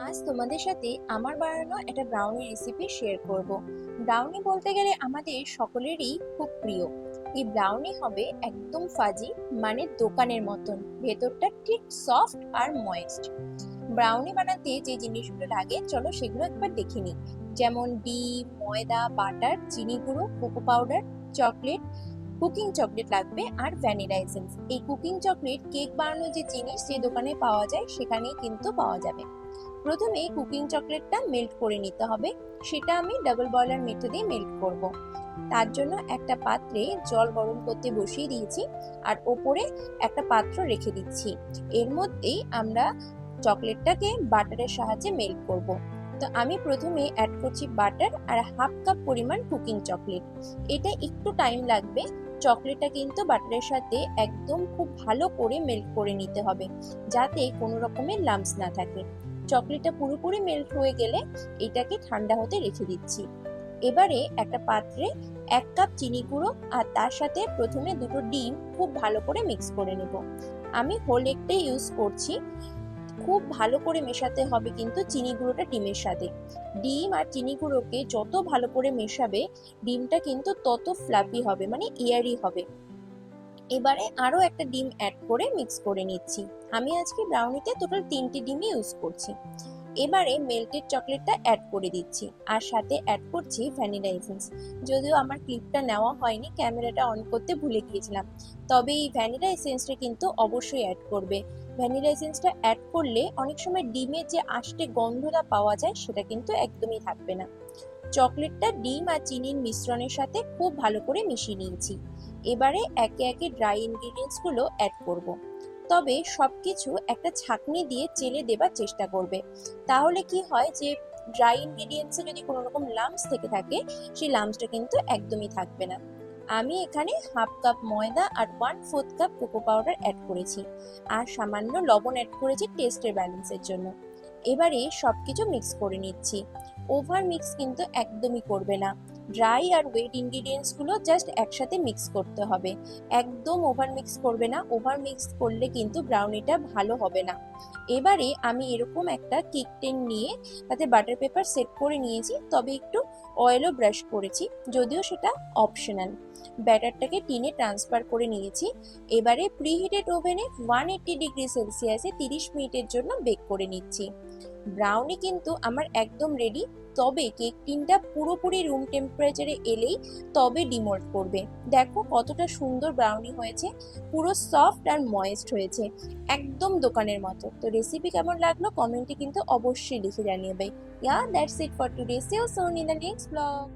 আজ তোমাদের সাথে আমার বানানো একটা ব্রাউনি রেসিপি শেয়ার করব। ব্রাউনি বলতে গেলে আমাদের সকলেরই খুব প্রিয়। এই ব্রাউনি হবে একদম ফাজি মানে দোকানের মতন। ভেতরটা ঠিক সফট আর ময়েস্ট ব্রাউনি বানাতে যে জিনিসগুলো লাগে, চলো সেগুলো একবার দেখে নিই। যেমন ডিম, ময়দা, বাটার চিনি গুঁড়ো cocoa powder chocolate cooking chocolate লাগবে আর ভ্যানিলা এসেন্স। এই কুকিং চকলেট কেক বানানোর যে জিনিস যে দোকানে পাওয়া যায়, সেখানেই কিন্তু পাওয়া যাবে। প্রথমে কুকিং চকলেটটা মেল্ট করে নিতে হবে। সেটা আমি ডাবল বয়লার মেথডে মেল্ট করব। তার জন্য একটা পাত্রে জল গরম করতে বসিয়ে দিয়েছি আর ওপরে একটা পাত্র রেখে দিচ্ছি। এর মধ্যেই আমরা চকলেটটাকে বাটারের সাহায্যে মেল্ট করব। তো আমি প্রথমে অ্যাড করছি বাটার আর হাফ কাপ পরিমাণ কুকিং চকলেট। এটা একটু টাইম লাগবে চকলেটটা কিন্তু বাটারের সাথে একদম খুব ভালো করে মেল্ট করে নিতে হবে, যাতে কোনো রকমের লাম্পস না থাকে। চকলেটটা পুরোপুরি মেল্ট হয়ে গেলে এটাকে ঠান্ডা হতে রেখে দিচ্ছি। এবারে একটা পাত্রে এক কাপ চিনি গুঁড়ো আর তার সাথে প্রথমে দুটো ডিম খুব ভালো করে মিক্স করে নেব। আমি হোল এগটাই ইউজ করছি। খুব ভালো করে মেশাতে হবে কিন্তু চিনি গুঁড়োটা ডিমের সাথে ডিম আর চিনি গুঁড়োকে যত ভালো করে মেশাবে, ডিমটা কিন্তু তত ফ্লাফি হবে মানে ইয়ারি হবে। এবারে আরও একটা ডিম অ্যাড করে মিক্স করে নিচ্ছি। আমি আজকে ব্রাউনিতে টোটাল তিনটি ডিমই ইউজ করছি। এবারে মেল্টেড চকলেটটা অ্যাড করে দিচ্ছি আর সাথে অ্যাড করছি ভ্যানিলা এসেন্স যদিও আমার ক্লিপটা নেওয়া হয়নি ক্যামেরাটা অন করতে ভুলে গিয়েছিলাম। তবে এই ভ্যানিলা এসেন্সটা কিন্তু অবশ্যই অ্যাড করবে। ভ্যানিলা এসেন্সটা অ্যাড করলে অনেক সময় ডিমের যে আষ্টে গন্ধটা পাওয়া যায়, সেটা কিন্তু একদমই থাকবে না। চকলেটটা ডিম আর চিনির মিশ্রণের সাথে খুব ভালো করে মিশিয়ে নিয়েছি। এবারে একে একে ড্রাই ইনগ্রিডিয়েন্টসগুলো অ্যাড করব। তবে সব কিছু একটা ছাঁকনি দিয়ে চেলে দেবার চেষ্টা করবে। তাহলে কি হয় যে ড্রাই ইনগ্রিডিয়েন্টসে যদি কোনো রকম লাম্পস থেকে থাকে, সেই লাম্পসটা কিন্তু একদমই থাকবে না। আমি এখানে হাফ কাপ ময়দা আর one fourth cup cocoa powder add করেছি। আর সামান্য লবণ অ্যাড করেছি টেস্টের ব্যালেন্সের জন্য। এবারে সব কিছু মিক্স করে নিচ্ছি। ওভার মিক্স কিন্তু একদমই করবে না। ড্রাই আর ওয়েট ইনগ্রিডিয়েন্টসগুলো জাস্ট একসাথে মিক্স করতে হবে। একদম ওভার মিক্স করবে না ওভার মিক্স করলে কিন্তু ব্রাউনিটা ভালো হবে না। এবারে আমি এরকম একটা কেক টেন নিয়ে তাতে বাটার পেপার সেট করে নিয়েছি, তবে একটু অয়েলও ব্রাশ করেছি, যদিও সেটা অপশনাল ব্যাটারটাকে টিনে ট্রান্সফার করে নিয়েছি। এবারে প্রিহিটেড ওভেনে ওয়ান এইট্টি ডিগ্রি সেলসিয়াসে তিরিশ মিনিটের জন্য বেক করে নিচ্ছি। ব্রাউনি কিন্তু আমার একদম রেডি তবে কেক টিনটা পুরোপুরি রুম টেম্পারেচারে এলেই তবে ডিমোল্ড করবে। দেখো কতটা সুন্দর ব্রাউনি হয়েছে, পুরো সফট আর ময়েস্ট হয়েছে, একদম দোকানের মতো। তো রেসিপি কেমন লাগল কমেন্টে কিন্তু অবশ্যই লিখে জানিয়ে yeah that's it for today so soon in the next blog